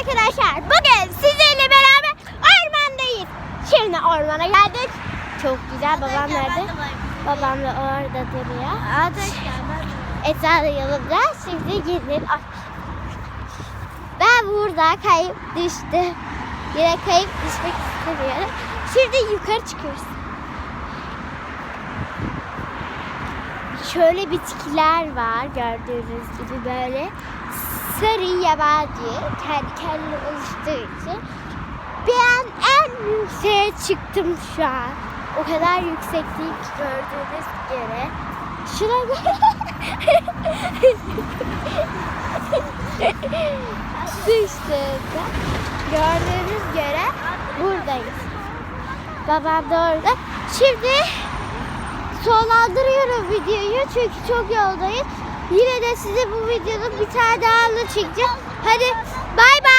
arkadaşlar. Bugün sizinle beraber ormandayız. Şimdi ormana geldik. Çok güzel. Babam nerede? Babam da orada duruyor. Esra da yanımda. Şimdi gidin. Ay. Ben burada kayıp düştüm. Yine kayıp düşmek istemiyorum. Şimdi yukarı çıkıyoruz. Şöyle bitkiler var gördüğünüz gibi böyle sarı yabani kendi kendine oluştuğu için ben en yükseğe çıktım şu an. O kadar yüksek ki gördüğünüz gibi. Şuna Düştüm. Gördüğünüz göre buradayız. Babam da orada. Şimdi sonlandırıyorum videoyu çünkü çok yoldayız. Yine de size bu videonun bir tane daha çekeceğim. Hadi bay bay.